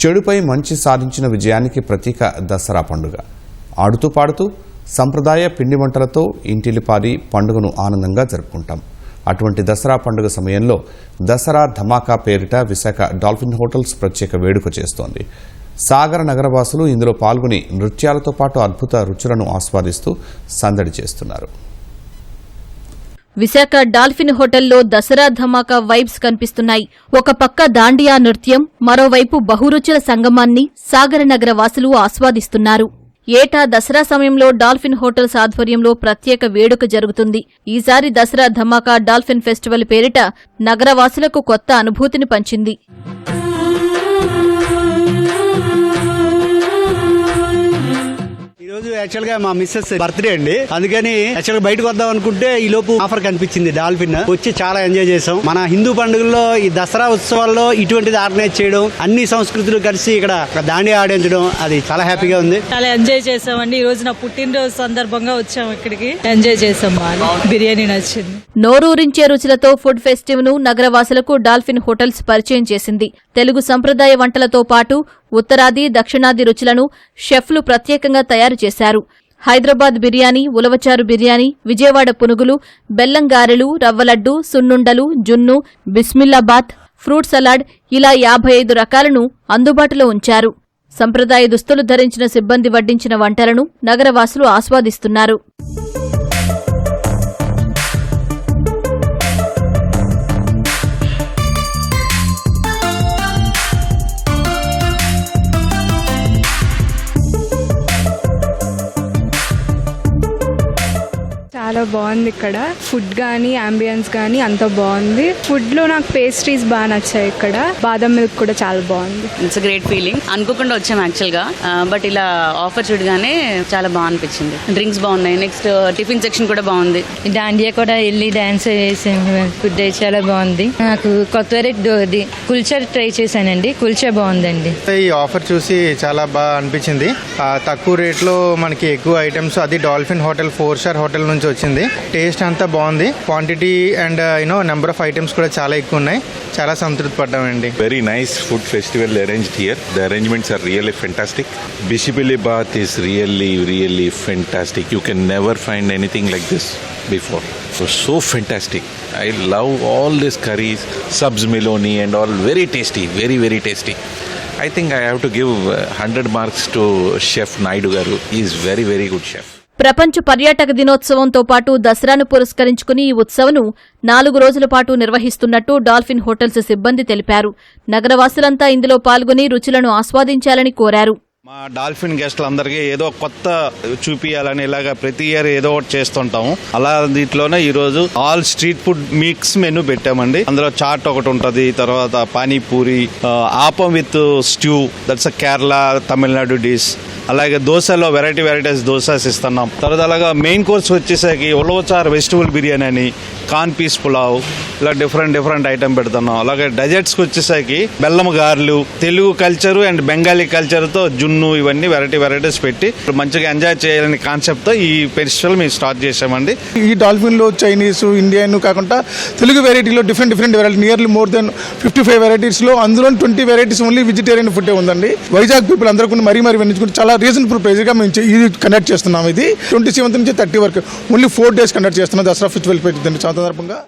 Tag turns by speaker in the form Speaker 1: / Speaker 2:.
Speaker 1: చెడుపై మంచి సాధించిన విజయానికి ప్రతీక దసరా పండుగ. ఆడుతూ పాడుతూ సంప్రదాయ పిండి వంటలతో ఇంటిలిపాది పండుగను ఆనందంగా జరుపుకుంటాం. అటువంటి దసరా పండుగ సమయంలో దసరా ధమాకా పేరిట విశాఖ డాల్ఫిన్ హోటల్స్ ప్రత్యేక వేడుక చేస్తోంది. సాగర నగరవాసులు ఇందులో పాల్గొని నృత్యాలతో పాటు అద్భుత రుచులను ఆస్వాదిస్తూ సందడి చేస్తున్నారు.
Speaker 2: విశాఖ డాల్ఫిన్ హోటల్లో దసరా ధమాకా వైబ్స్ కనిపిస్తున్నాయి. ఒక పక్క దాండియా నృత్యం మరోవైపు బహురుచుల సంగమాన్ని సాగర నగర వాసులు ఆస్వాదిస్తున్నారు. ఏటా దసరా సమయంలో డాల్ఫిన్ హోటల్స్ ఆధ్వర్యంలో ప్రత్యేక వేడుక జరుగుతుంది. ఈసారి దసరా ధమాకా డాల్ఫిన్ ఫెస్టివల్ పేరిట నగరవాసులకు కొత్త అనుభూతిని పంచింది.
Speaker 3: యాక్చువల్గా మా మిస్సెస్ బర్త్డే అండి. అందుకని యాక్చువల్గా బయటకు వద్దాం అనుకుంటే ఈ లోపు ఆఫర్ కనిపించింది డాల్ఫిన్. వచ్చి చాలా ఎంజాయ్ చేసాం మన హిందూ పండుగల్లో ఈ దసరా ఉత్సవాల్లో ఇటువంటిది ఆర్గనైజ్ చేయడం అన్ని సంస్కృతులు కలిసి ఇక్కడ దాండి ఆడించడం అది చాలా హ్యాపీగా ఉంది.
Speaker 4: చాలా ఎంజాయ్ చేసామండి ఈ రోజు నా పుట్టినరోజు సందర్భంగా వచ్చాము ఇక్కడికి. ఎంజాయ్ చేసాం బాగా. బిర్యానీ నచ్చింది.
Speaker 2: నోరూరించే రుచులతో ఫుడ్ ఫెస్టివ్ను నగరవాసులకు డాల్ఫిన్ హోటల్స్ పరిచయం చేసింది. తెలుగు సంప్రదాయ వంటలతో పాటు ఉత్తరాది దక్షిణాది రుచులను షెఫ్లు ప్రత్యేకంగా తయారు చేశారు. హైదరాబాద్ బిర్యానీ ఉలవచారు బిర్యానీ విజయవాడ పునుగులు బెల్లం గారెలు రవ్వలడ్డు సున్నుండలు జున్ను బిస్మిల్లాబాత్ ఫ్రూట్ సలాడ్ ఇలా యాభై ఐదు రకాలను అందుబాటులో ఉంచారు. సంప్రదాయ దుస్తులు ధరించిన సిబ్బంది వడ్డించిన వంటలను నగరవాసులు ఆస్వాదిస్తున్నారు.
Speaker 5: చాలా బాగుంది ఇక్కడ. ఫుడ్ కానీ అంబియన్స్ కానీ అంత బాగుంది. ఫుడ్లో నాకు పేస్ట్రీస్ బాగా నచ్చాయి ఇక్కడ. బాదం మిల్క్ కూడా చాలా బాగుంది.
Speaker 6: ఇట్స్ గ్రేట్ ఫీలింగ్ అనుకోకుండా వచ్చాం యాక్చువల్గా బట్ ఇలా ఆఫర్ చూడగానే చాలా బాగా అనిపించింది. డ్రింక్స్ బాగున్నాయి. నెక్స్ట్ టిఫిన్ సెక్షన్ కూడా బాగుంది.
Speaker 7: దాండియా కూడా వెళ్ళి డాన్స్ వేసాము ఫుడ్ చాలా బాగుంది. నాకు కొత్త వెరైటీ కుల్చా ట్రై చేశానండి. కుల్చా బాగుందండి.
Speaker 8: ఈ ఆఫర్ చూసి చాలా బాగా అనిపించింది. తక్కువ రేట్లో మనకి ఎక్కువ ఐటమ్స్ అది dolphin hotel four star hotel నుంచి వచ్చింది. టేస్ట్ అంతా బాగుంది. Quantity and you know number of items కూడా చాలా ఎక్కువ ఉన్నాయి. చాలా సంతృప్తి పడ్డామండి
Speaker 9: very nice food festival arrange here the arrangements are really fantastic bisibele bath is really really fantastic you can never find anything like this before so fantastic I love all this curries subs మిలోని and all very tasty very very tasty I think I have to give hundred marks to chef Naidu garu is very very good chef
Speaker 2: ప్రపంచ పర్యాటక దినోత్సవంతో పాటు దసరాను పురస్కరించుకుని ఈ ఉత్సవను నాలుగు రోజుల పాటు నిర్వహిస్తున్నట్టు dolphin hotels సిబ్బంది తెలిపారు. నగరవాసులంతా ఇందులో పాల్గొని రుచులను ఆస్వాదించాలని కోరారు.
Speaker 10: మా డాల్ఫిన్ గెస్ట్లందరికీ ఏదో కొత్త చూపియాలని ఇలాగ ప్రతి ఇయర్ ఏదో ఒకటి చేస్తుంటాము. అలా దీంట్లోనే ఈ రోజు all street food mix menu పెట్టామండి. అందులో చాట్ ఒకటి ఉంటుంది తర్వాత panipuri appam with stew that's Kerala Tamil Nadu dish అలాగే దోశలో వెరైటీ వెరైటీస్ దోశస్ ఇస్తున్నాం. తరదలగా మెయిన్ కోర్స్ వచ్చేసరికి ఉలవచారు వెజిటబుల్ బిర్యానీ అని కాన్ పీస్ పులావ్ ఇలా డిఫరెంట్ డిఫరెంట్ ఐటమ్ పెడుతున్నాం. అలాగే డెజర్ట్స్కి వచ్చేసరికి బెల్లం గారెలు తెలుగు కల్చరు అండ్ బెంగాలీ కల్చర్తో జున్ను ఇవన్నీ వెరైటీ వెరైటీస్ పెట్టి మంచిగా ఎంజాయ్ చేయాలనే కాన్సెప్ట్తో ఈ ఫెస్టివల్ మేము స్టార్ట్ చేసామండి
Speaker 8: ఈ డాల్ఫిన్లో చైనీస్ ఇండియన్ కాకుండా తెలుగు వెరైటీలో different different variety nearly more than fifty five వెరైటీస్లో అందులో twenty varieties only vegetarian food ఉందండి. వైజాగ్ పీపుల్ అందరూ కూడా మరీ మరీ వినించుకుంటే చాలా రీజనబుల్ ప్రైస్గా మేము ఇది కండక్ట్ చేస్తున్నాం ఇది. ట్వంటీ సెవెంత్ నుంచి థర్టీ వరకు. ఓన్లీ ఫోర్ డేస్ కండక్ట్ చేస్తున్నాం. దసరా ఫెస్టివల్ పెట్టిందండి సందర్భంగా